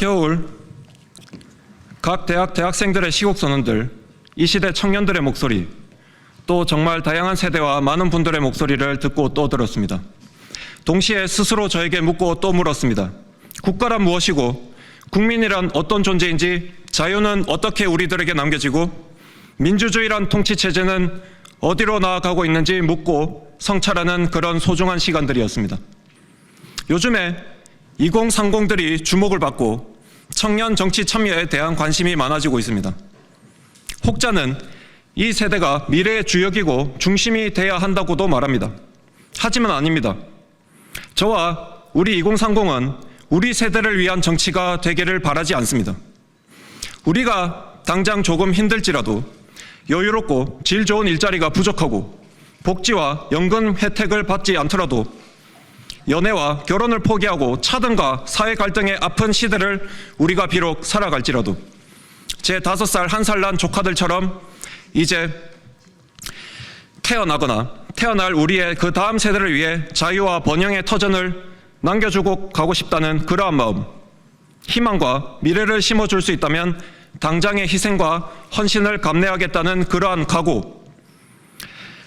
겨울 각 대학 대학생들의 시국 선언들, 이 시대 청년들의 목소리, 또 정말 다양한 세대와 많은 분들의 목소리를 듣고 또 들었습니다. 동시에 스스로 저에게 묻고 또 물었습니다. 국가란 무엇이고 국민이란 어떤 존재인지 자유는 어떻게 우리들에게 남겨지고 민주주의란 통치 체제는 어디로 나아가고 있는지 묻고 성찰하는 그런 소중한 시간들이었습니다. 요즘에 2030들이 주목을 받고 청년 정치 참여에 대한 관심이 많아지고 있습니다. 혹자는 이 세대가 미래의 주역이고 중심이 돼야 한다고도 말합니다. 하지만 아닙니다. 저와 우리 2030은 우리 세대를 위한 정치가 되기를 바라지 않습니다. 우리가 당장 조금 힘들지라도 여유롭고 질 좋은 일자리가 부족하고 복지와 연금 혜택을 받지 않더라도 연애와 결혼을 포기하고 차등과 사회 갈등의 아픈 시대를 우리가 비록 살아갈지라도 제 다섯 살, 한 살 난 조카들처럼 이제 태어나거나 태어날 우리의 그 다음 세대를 위해 자유와 번영의 터전을 남겨주고 가고 싶다는 그러한 마음, 희망과 미래를 심어줄 수 있다면 당장의 희생과 헌신을 감내하겠다는 그러한 각오,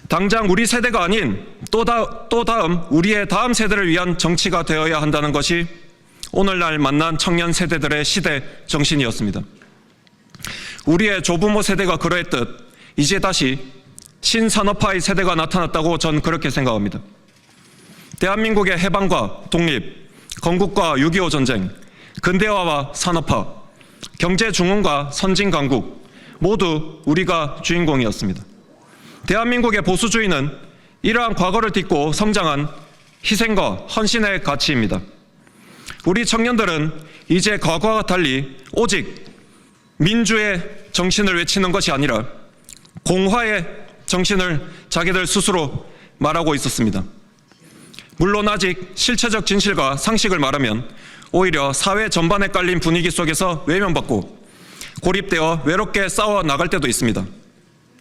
당장 우리 세대가 아닌 또, 다, 또 다음 우리의 다음 세대를 위한 정치가 되어야 한다는 것이 오늘날 만난 청년 세대들의 시대 정신이었습니다. 우리의 조부모 세대가 그러했듯 이제 다시 신산업화의 세대가 나타났다고 전 그렇게 생각합니다. 대한민국의 해방과 독립, 건국과 6.25 전쟁, 근대화와 산업화, 경제 중흥과 선진 강국 모두 우리가 주인공이었습니다. 대한민국의 보수주의는 이러한 과거를 딛고 성장한 희생과 헌신의 가치입니다. 우리 청년들은 이제 과거와 달리 오직 민주의 정신을 외치는 것이 아니라 공화의 정신을 자기들 스스로 말하고 있었습니다. 물론 아직 실체적 진실과 상식을 말하면 오히려 사회 전반에 깔린 분위기 속에서 외면받고 고립되어 외롭게 싸워 나갈 때도 있습니다.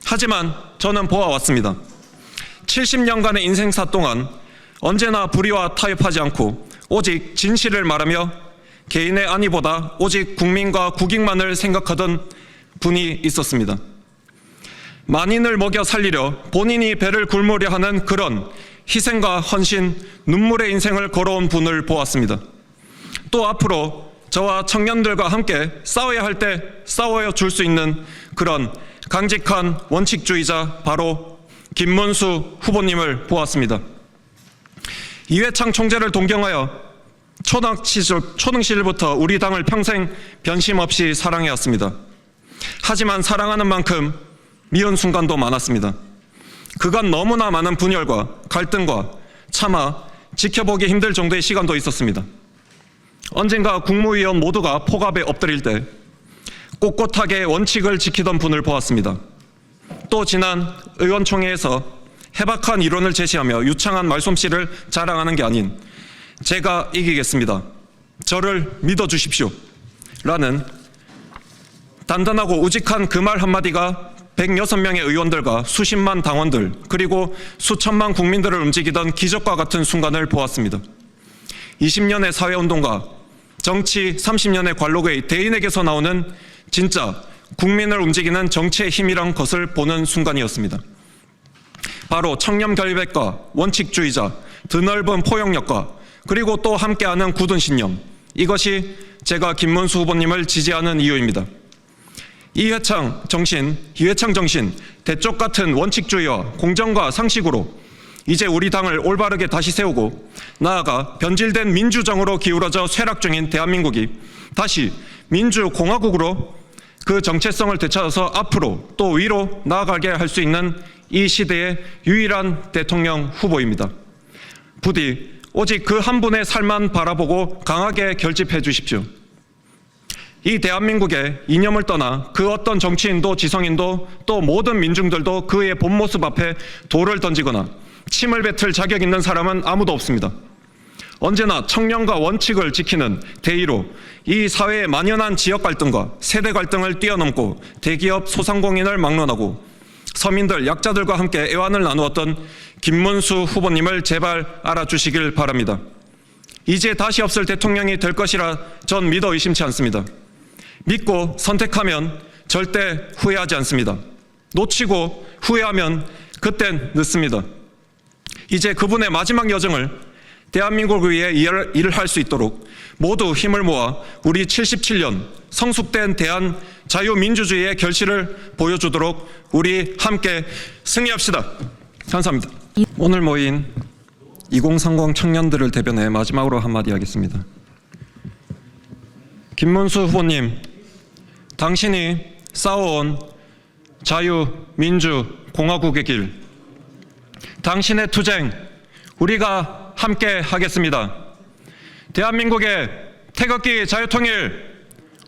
하지만 저는 보아왔습니다. 70년간의 인생사 동안 언제나 불의와 타협하지 않고 오직 진실을 말하며 개인의 안위보다 오직 국민과 국익만을 생각하던 분이 있었습니다. 만인을 먹여 살리려 본인이 배를 굶으려 하는 그런 희생과 헌신, 눈물의 인생을 걸어온 분을 보았습니다. 또 앞으로 저와 청년들과 함께 싸워야 할 때 싸워야 줄 수 있는 그런 강직한 원칙주의자 바로 김문수 후보님을 보았습니다. 이회창 총재를 동경하여 초등 시절부터 우리 당을 평생 변심 없이 사랑해왔습니다. 하지만 사랑하는 만큼 미운 순간도 많았습니다. 그간 너무나 많은 분열과 갈등과 차마 지켜보기 힘들 정도의 시간도 있었습니다. 언젠가 국무위원 모두가 폭압에 엎드릴 때 꼿꼿하게 원칙을 지키던 분을 보았습니다. 또 지난 의원총회에서 해박한 이론을 제시하며 유창한 말솜씨를 자랑하는 게 아닌 제가 이기겠습니다. 저를 믿어 주십시오. 라는 단단하고 우직한 그 말 한마디가 106명의 의원들과 수십만 당원들 그리고 수천만 국민들을 움직이던 기적과 같은 순간을 보았습니다. 20년의 사회운동가 정치 30년의 관록의 대인에게서 나오는 진짜 국민을 움직이는 정치의 힘이란 것을 보는 순간이었습니다. 바로 청렴 결백과 원칙주의자, 드넓은 포용력과 그리고 또 함께하는 굳은 신념. 이것이 제가 김문수 후보님을 지지하는 이유입니다. 이회창 정신, 이회창 정신, 대쪽 같은 원칙주의와 공정과 상식으로 이제 우리 당을 올바르게 다시 세우고 나아가 변질된 민주정으로 기울어져 쇠락 중인 대한민국이 다시 민주공화국으로 그 정체성을 되찾아서 앞으로 또 위로 나아가게 할 수 있는 이 시대의 유일한 대통령 후보입니다. 부디 오직 그 한 분의 삶만 바라보고 강하게 결집해 주십시오. 이 대한민국의 이념을 떠나 그 어떤 정치인도 지성인도 또 모든 민중들도 그의 본 모습 앞에 돌을 던지거나 침을 뱉을 자격 있는 사람은 아무도 없습니다. 언제나 청년과 원칙을 지키는 대의로 이 사회의 만연한 지역 갈등과 세대 갈등을 뛰어넘고 대기업 소상공인을 막론하고 서민들 약자들과 함께 애완을 나누었던 김문수 후보님을 제발 알아주시길 바랍니다. 이제 다시 없을 대통령이 될 것이라 전 믿어 의심치 않습니다. 믿고 선택하면 절대 후회하지 않습니다. 놓치고 후회하면 그땐 늦습니다. 이제 그분의 마지막 여정을 대한민국을 위해 일을, 할 수 있도록 모두 힘을 모아 우리 77년 성숙된 대한 자유민주주의의 결실을 보여주도록 우리 함께 승리합시다. 감사합니다. 오늘 모인 2030 청년들을 대변해 마지막으로 한마디 하겠습니다. 김문수 후보님, 당신이 싸워온 자유, 민주, 공화국의 길, 당신의 투쟁, 우리가 함께 하겠습니다. 대한민국의 태극기 자유통일,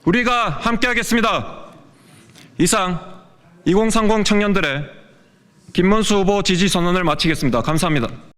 우리가 함께 하겠습니다. 이상 2030 청년들의 김문수 후보 지지 선언을 마치겠습니다. 감사합니다.